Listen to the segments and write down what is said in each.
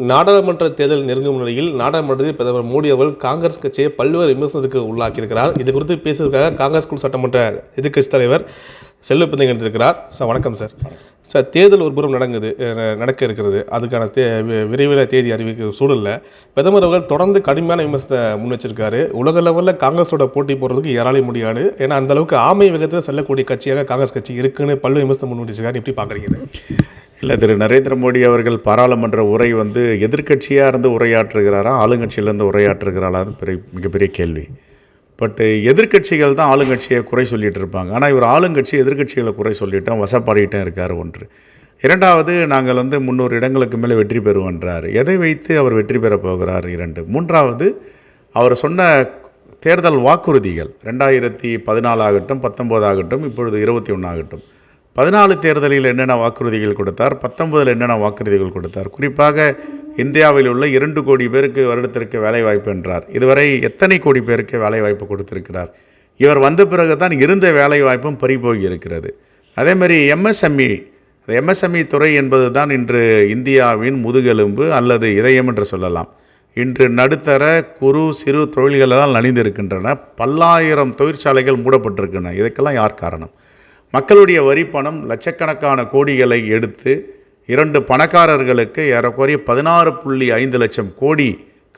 நாடாளுமன்ற தேர்தல் நெருங்கும் நிலையில் நாடாளுமன்றத்தில் பிரதமர் மோடி அவர்கள் காங்கிரஸ் கட்சியை பல்வேறு விமர்சனத்துக்கு உள்ளாக்கியிருக்கிறார். இது குறித்து பேசுவதற்காக காங்கிரஸ் குழு சட்டமன்ற எதிர்க்கட்சி தலைவர் செல்வப்பிந்தை எடுத்திருக்கிறார். சார் வணக்கம் சார். சார் தேர்தல் ஒரு புறம் நடங்குது நடக்க இருக்கிறது. அதுக்கான தே வி- விரைவில் தேதி அறிவிக்கிற சூழலில். பிரதமர் அவர்கள் தொடர்ந்து கடுமையான விமர்சனத்தை முன்னெச்சிருக்காரு உலக லெவலில் காங்கிரஸோட போட்டி போடுறதுக்கு யாராலையும் முடியாது. ஏன்னா அந்த அளவுக்கு ஆமை வேகத்தில் செல்லக்கூடிய கட்சியாக காங்கிரஸ் கட்சி இருக்குன்னு பல்வேறு விமர்சனம் முன் வச்சிருக்காரு எப்படி பார்க்குறீங்க இல்லை திரு. நரேந்திர மோடி அவர்கள் பாராளுமன்ற உரை வந்து எதிர்க்கட்சியாக இருந்து உரையாற்றுகிறாரா ஆளுங்கட்சியிலேருந்து உரையாற்றுகிறாரா அது பெரிய மிகப்பெரிய கேள்வி. பட்டு எதிர்க்கட்சிகள் தான் ஆளுங்கட்சியை குறை சொல்லிகிட்டு இருப்பாங்க. ஆனால் இவர் ஆளுங்கட்சி எதிர்கட்சிகளை குறை சொல்லிட்டோம் வசப்பாடிட்டும் இருக்கார் ஒன்று. இரண்டாவது நாங்கள் வந்து முந்நூறு இடங்களுக்கு மேலே வெற்றி பெறுவோன்றார். எதை வைத்து அவர் வெற்றி பெறப் போகிறார்? இரண்டு. மூன்றாவது அவர் சொன்ன தேர்தல் வாக்குறுதிகள் ரெண்டாயிரத்தி பதினாலாகட்டும் பத்தொம்போதாகட்டும் இப்பொழுது இருபத்தி ஒன்றாகட்டும் பதினாலு தேர்தலில் என்னென்ன வாக்குறுதிகள் கொடுத்தார் பத்தொன்பதில் என்னென்ன வாக்குறுதிகள் கொடுத்தார்? குறிப்பாக இந்தியாவில் உள்ள இரண்டு கோடி பேருக்கு வருடத்திற்கு வேலைவாய்ப்பு என்றார். இதுவரை எத்தனை கோடி பேருக்கு வேலைவாய்ப்பு கொடுத்திருக்கிறார்? இவர் வந்த பிறகு தான் இருந்த வேலைவாய்ப்பும் பறிபோகி இருக்கிறது. அதேமாதிரி எம்எஸ்எம்இ எம்எஸ்எம்இ துறை என்பது தான் இன்று இந்தியாவின் முதுகெலும்பு அல்லது இதயம் என்று சொல்லலாம். இன்று நடுத்தர குறு சிறு தொழில்களெல்லாம் நலிந்திருக்கின்றன. பல்லாயிரம் தொழிற்சாலைகள் மூடப்பட்டிருக்கின்றன. இதுக்கெல்லாம் யார் காரணம்? மக்களுடைய வரி பணம் லட்சக்கணக்கான கோடிகளை எடுத்து இரண்டு பணக்காரர்களுக்கு ஏறக்குறைய பதினாறு புள்ளி ஐந்து லட்சம் கோடி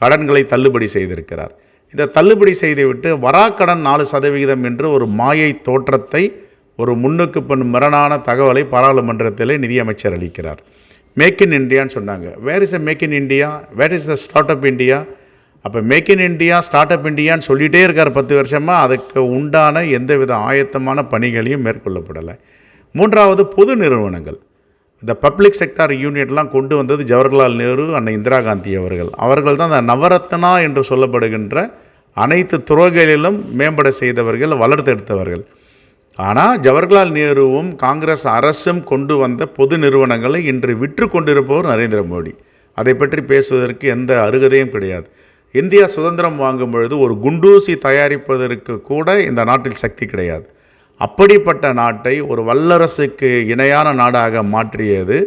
கடன்களை தள்ளுபடி செய்திருக்கிறார். இதை தள்ளுபடி செய்துவிட்டு வராக்கடன் நாலு சதவிகிதம் என்று ஒரு மாயை தோற்றத்தை ஒரு முன்னுக்கு பின் மிரணான தகவலை பாராளுமன்றத்தில் நிதியமைச்சர் அளிக்கிறார். மேக் இன் இந்தியான்னு சொன்னாங்க. Where is a make in India where is the start up India அப்போ make in India start up இண்டியான்னு சொல்லிகிட்டே இருக்கார் பத்து வருஷமாக அதுக்கு உண்டான எந்தவித ஆயத்தமான பணிகளையும் மேற்கொள்ளப்படலை. மூன்றாவது பொது நிறுவனங்கள். இந்த பப்ளிக் செக்டார் யூனிட்லாம் கொண்டு வந்தது ஜவஹர்லால் நேரு அண்ணன் இந்திரா காந்தி அவர்கள். அவர்கள் தான் அந்த நவரத்னா என்று சொல்லப்படுகின்ற அனைத்து துறைகளிலும் மேம்பட செய்தவர்கள் வளர்த்தெடுத்தவர்கள். ஆனால் ஜவஹர்லால் நேருவும் காங்கிரஸ் அரசும் கொண்டு வந்த பொது நிறுவனங்களை இன்று விற்று கொண்டிருப்பவர் நரேந்திர மோடி. அதை பற்றி பேசுவதற்கு எந்த அருகதையும் கிடையாது. இந்தியா சுதந்திரம் வாங்கும் பொழுது ஒரு குண்டூசி தயாரிப்பதற்கு கூட இந்த நாட்டில் சக்தி கிடையாது. அப்படிப்பட்ட நாட்டை ஒரு வல்லரசுக்கு இணையான நாடாக மாற்றியது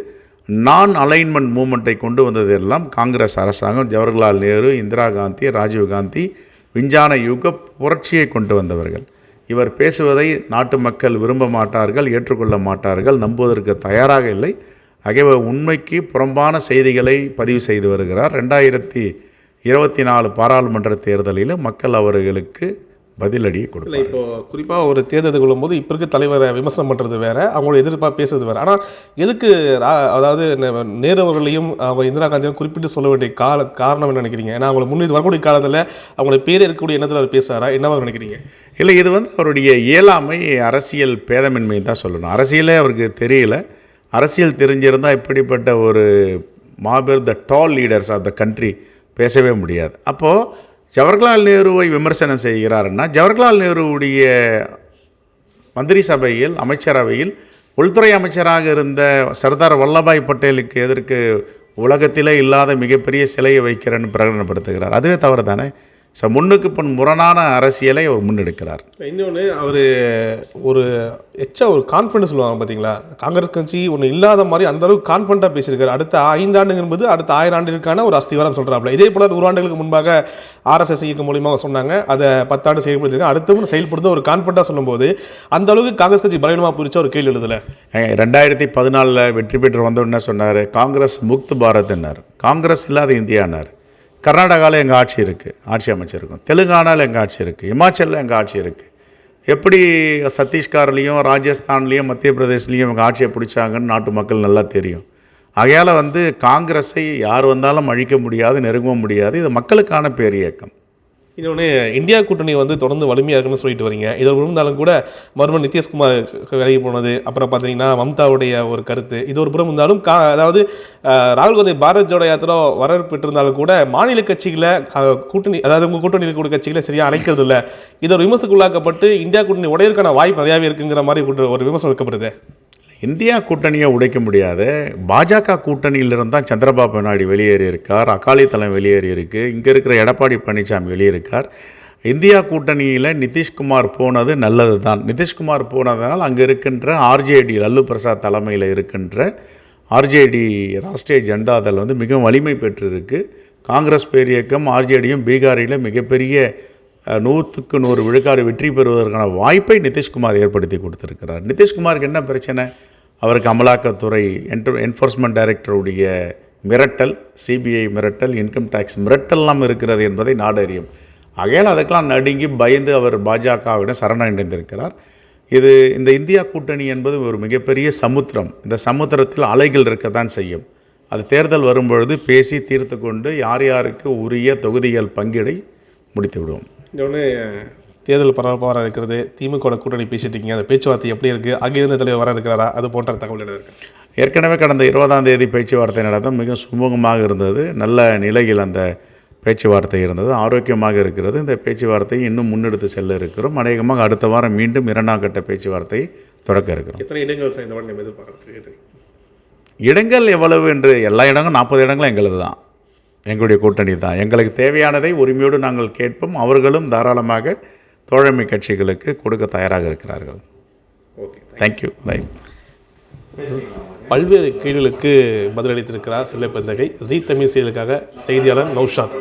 நான் அலைன்மெண்ட் மூமெண்ட்டை கொண்டு வந்ததெல்லாம் காங்கிரஸ் அரசாங்கம் ஜவஹர்லால் நேரு இந்திரா காந்தி ராஜீவ் காந்தி விஞ்ஞான யுக புரட்சியை கொண்டு வந்தவர்கள். இவர் பேசுவதை நாட்டு மக்கள் விரும்ப மாட்டார்கள் ஏற்றுக்கொள்ள மாட்டார்கள் நம்புவதற்கு தயாராக இல்லை. ஆகியவை உண்மைக்கு புறம்பான செய்திகளை பதிவு செய்து வருகிறார். ரெண்டாயிரத்தி இருபத்தி நாலு பாராளுமன்ற தேர்தலில் மக்கள் அவர்களுக்கு பதிலடியை கொடுப்பார். இப்போ குறிப்பாக ஒரு தேர்தல் கொள்ளும்போது இப்போ இருக்க தலைவரை விமர்சனம் பண்ணுறது வேற அவங்களோட எதிர்ப்பாக பேசுறது வேற. ஆனால் எதுக்கு அதாவது நேரு அவர்களையும் அவங்க இந்திரா காந்தியும் குறிப்பிட்டு சொல்ல வேண்டிய கால காரணம் என்ன நினைக்கிறீங்க? ஏன்னா அவங்களை முன்னேறி வரக்கூடிய காலத்தில் அவங்களோட பேர் இருக்கக்கூடிய எண்ணத்தில் அவர் பேசுறாரா? என்னவா நினைக்கிறீங்க? இல்லை இது வந்து அவருடைய இயலாமை அரசியல் பேதமின்மை தான் சொல்லணும். அரசியலே அவருக்கு தெரியல. அரசியல் தெரிஞ்சிருந்தால் இப்படிப்பட்ட ஒரு மாபெரும் the tall leaders of the country பேசவே முடியாது. அப்போது ஜவஹர்லால் நேருவை விமர்சனம் செய்கிறாருன்னா ஜவஹர்லால் நேருவுடைய மந்திரி சபையில் அமைச்சரவையில் உள்துறை அமைச்சராக இருந்த சர்தார் வல்லபாய் பட்டேலுக்கு எதற்கு உலகத்திலே இல்லாத மிகப்பெரிய சிலையை வைக்கிறேன்னு பிரகடனப்படுத்துகிறார். அதுவே தவறு தானே ஸோ முன்னுக்கு பின் முரணான அரசியலை அவர் முன்னெடுக்கிறார். இன்னொன்று அவர் ஒரு எச்சா ஒரு கான்ஃபிடன்ஸ் சொல்லுவாங்க பார்த்தீங்களா காங்கிரஸ் கட்சி ஒன்று இல்லாத மாதிரி அந்த அளவுக்கு கான்ஃபிடண்ட்டாக பேசியிருக்காரு. அடுத்த ஐந்தாண்டு என்பது அடுத்த ஆயிரம் ஆண்டுகளுக்கான ஒரு அஸ்திவாரம் சொல்கிறாப்புல இதே போல நூறு ஆண்டுகளுக்கு முன்பாக ஆர்எஸ்எஸ் இயக்கம் மூலியமாக சொன்னாங்க. அதை பத்தாண்டு செயல்படுத்திருக்காங்க அடுத்தவங்க செயல்படுத்த ஒரு கான்ஃபிடண்ட்டாக சொல்லும்போது அந்த அளவுக்கு காங்கிரஸ் கட்சி பலவீனமாக புரிச்ச ஒரு கேள்வி எழுதல? ரெண்டாயிரத்தி பதினாலில் வெற்றி பெற்று வந்தோடனே சொன்னார் காங்கிரஸ் முக்த் பாரத்னார் காங்கிரஸ் இல்லாத இந்தியானார் கர்நாடகாவில் எங்கள் ஆட்சி இருக்குது ஆட்சி அமைச்சிருக்கோம். தெலுங்கானாவில் எங்கள் ஆட்சி இருக்குது இமாச்சலில் எங்கள் ஆட்சி இருக்குது எப்படி சத்தீஸ்கர்லேயும் ராஜஸ்தான்லேயும் மத்திய பிரதேஷ்லேயும் இவங்க ஆட்சியை பிடிச்சாங்கன்னு நாட்டு மக்கள் நல்லா தெரியும். ஆகையால் வந்து காங்கிரஸை யார் வந்தாலும் அழிக்க முடியாது நெருங்கவும் முடியாது. இது மக்களுக்கான பேரியக்கம். இன்னொன்று இந்தியா கூட்டணி வந்து தொடர்ந்து வலிமையாக இருக்குன்னு சொல்லிட்டு வரீங்க. இதில் இருந்தாலும் கூட மர்மன் நிதிஷ்குமார் விலகி போனது. அப்புறம் பார்த்தீங்கன்னா மம்தாவுடைய ஒரு கருத்து. இது ஒரு புறம் இருந்தாலும் கா அதாவது ராகுல் காந்தி பாரத் ஜோட யாத்திரா வரவேற்றிருந்தாலும் கூட மாநில கட்சிகளை கூட்டணி அதாவது உங்கள் கூட்டணியில் இருக்கக்கூடிய கட்சிகளை சரியாக அழைக்கிறது இல்லை இது ஒரு விமர்சனத்துக்குள்ளாக்கப்பட்டு இந்தியா கூட்டணி உடையதற்கான வாய்ப்பு நிறையாவே இருக்குங்கிற மாதிரி ஒரு- ஒரு விமர்சனம் வைக்கப்படுது. இந்தியா கூட்டணியை உடைக்க முடியாது. பாஜக கூட்டணியிலிருந்து தான் சந்திரபாபு நாயுடு வெளியேறி இருக்கார் அகாலி தளம் வெளியேறி இருக்கு இங்கே இருக்கிற எடப்பாடி பழனிசாமி வெளியிருக்கார் இந்தியா கூட்டணியில் நிதிஷ்குமார் போனது நல்லது தான் நிதிஷ்குமார் போனதனால் அங்கே இருக்கின்ற ஆர்ஜேடி லல்லு பிரசாத் தலைமையில் இருக்கின்ற ஆர்ஜேடி ராஷ்ட்ரிய ஜனதாதள் வந்து மிகவும் வலிமை பெற்றிருக்கு. காங்கிரஸ் பேரியக்கம் ஆர்ஜேடியும் பீகாரில் மிகப்பெரிய நூற்றுக்கு நூறு விழுக்காடு வெற்றி பெறுவதற்கான வாய்ப்பை நிதிஷ்குமார் ஏற்படுத்தி கொடுத்துருக்கிறார். நிதிஷ்குமாருக்கு என்ன பிரச்சனை? அவருக்கு அமலாக்கத்துறை என்ட என்ஃபோர்ஸ்மெண்ட் டைரக்டருடைய மிரட்டல் சிபிஐ மிரட்டல் இன்கம் டேக்ஸ் மிரட்டல்லாம் இருக்கிறது என்பதை நாடு அறியும். ஆகையால் அதுக்கெல்லாம் நடுங்கி பயந்து அவர் பாஜகவிடம் சரணடைந்திருக்கிறார். இது இந்த இந்தியா கூட்டணி என்பது ஒரு மிகப்பெரிய சமுத்திரம். இந்த சமுத்திரத்தில் அலைகள் இருக்கத்தான் செய்யும். அது தேர்தல் வரும்பொழுது பேசி தீர்த்து கொண்டு யார் யாருக்கு உரிய தொகுதிகள் பங்கீடை முடித்து விடுவோம் இன்னொன்று தேர்தல் பரபரப்பாக வர இருக்கிறது திமுக கூட்டணி பேசிட்டு இருக்கீங்க அந்த பேச்சுவார்த்தை எப்படி இருக்குது இந்திய தலைவர் வர இருக்கிறாரா அது போன்ற தகவல் என்ன இருக்கு? ஏற்கனவே கடந்த இருபதாம் தேதி பேச்சுவார்த்தை நடத்த மிக சுமூகமாக இருந்தது நல்ல நிலையில் அந்த பேச்சுவார்த்தை இருந்தது ஆரோக்கியமாக இருக்கிறது. இந்த பேச்சுவார்த்தையை இன்னும் முன்னெடுத்து செல்ல இருக்கிறோம். அநேகமாக அடுத்த வாரம் மீண்டும் இரண்டாம் கட்ட பேச்சுவார்த்தையை தொடக்க இருக்கிறோம். எத்தனை இடங்கள் சார் இந்த வாட்டி நம்ம எதிர்பார்க்குறது இடங்கள் எவ்வளவு என்று எல்லா இடங்களும் நாற்பது இடங்களும் எங்களது தான். எங்களுடைய கூட்டணி தான். எங்களுக்கு தேவையானதை உரிமையோடு நாங்கள் கேட்போம். அவர்களும் தாராளமாக தோழமை கட்சிகளுக்கு கொடுக்க தயாராக இருக்கிறார்கள். ஓகே தேங்க்யூ ரைட் பல்வேறு கேள்விகளுக்கு பதிலளித்திருக்கிறார் செல்ல பெருந்தகை. ஜி தமிழ் செய்திகளுக்காக செய்தியாளர் நௌஷாத்.